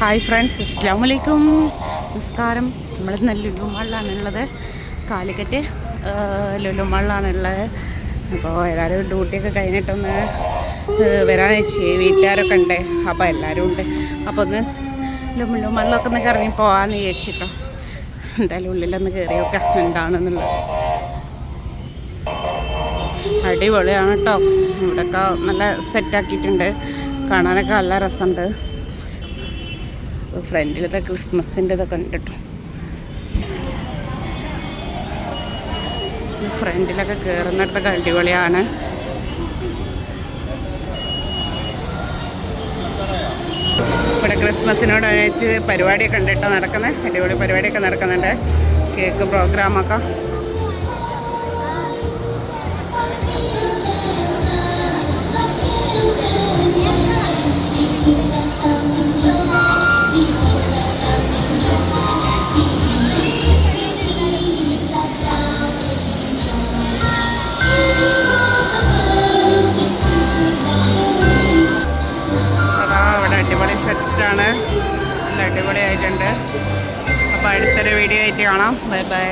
Hi friends അസ്സാം വലൈക്കും നമസ്കാരം. നമ്മൾ ഇന്ന് ലുലുമാളിലാണ് ഉള്ളത്. കാലിക്കറ്റ് ലുലുമാളിലാണുള്ളത് അപ്പോൾ എല്ലാവരും ഡ്യൂട്ടിയൊക്കെ കഴിഞ്ഞിട്ടൊന്ന് വെച്ച് വീട്ടുകാരൊക്കെ ഉണ്ട്. അപ്പോൾ എല്ലാവരും ഉണ്ട്. അപ്പോൾ ഒന്ന് ലുലുമാളിലൊക്കെ ഒന്ന് കറങ്ങി പോകാമെന്ന് വിചാരിച്ചിട്ടോ. എന്തായാലും ഉള്ളിലൊന്ന് നോക്കാം എന്താണെന്നുള്ളത്. അടിപൊളിയാണ് കേട്ടോ ഇവിടെയൊക്കെ നല്ല സെറ്റാക്കിയിട്ടുണ്ട് കാണാനൊക്കെ നല്ല രസമുണ്ട്. ഫ്രണ്ടിലത്തെ ക്രിസ്മസിന്റെ ഇതൊക്കെ ഉണ്ട് കേട്ടോ ഫ്രണ്ടിലൊക്കെ കയറുന്നിടത്തൊക്കെ അടിപൊളിയാണ്. ഇവിടെ ക്രിസ്മസിനോടനുബന്ധിച്ച് പരിപാടിയൊക്കെ ഉണ്ട് കേട്ടോ നടക്കുന്നത് അടിപൊളി പരിപാടിയൊക്കെ നടക്കുന്നുണ്ട്. കേക്ക് പ്രോഗ്രാമൊക്കെ. അടിപൊളി സെറ്റാണ്. നല്ല അടിപൊളിയായിട്ടുണ്ട്. അപ്പോൾ അടുത്തൊരു വീഡിയോ ആയിട്ട് കാണാം. Bye bye